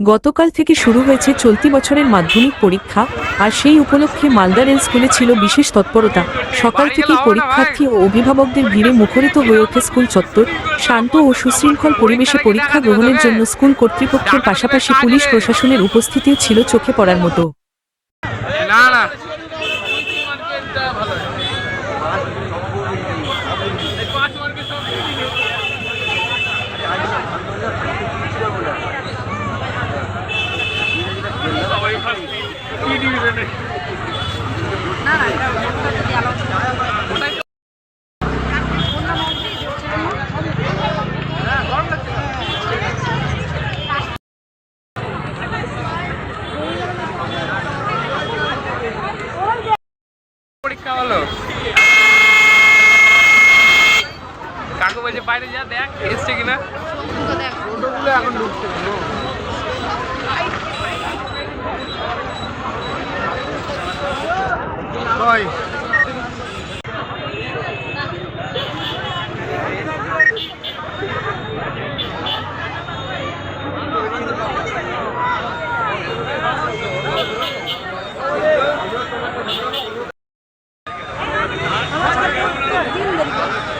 গতকাল থেকে শুরু হয়েছে চলতি বছরের মাধ্যমিক পরীক্ষা আর সেই উপলক্ষে মালদা রেল স্কুলে ছিল বিশেষ তৎপরতা। সকাল থেকেই পরীক্ষার্থী ও অভিভাবকদের ভিড়ে মুখরিত হয়ে ওঠে স্কুল চত্বর। শান্ত ও সুশৃঙ্খল পরিবেশে পরীক্ষা গ্রহণের জন্য স্কুল কর্তৃপক্ষের পাশাপাশি পুলিশ প্রশাসনের উপস্থিতিও ছিল চোখে পড়ার মতো। পরীক্ষা হলো কাকু বলছে বাইরে যা দেখ এসছে কিনা? এখন ঢুকছে। নয় Thank you.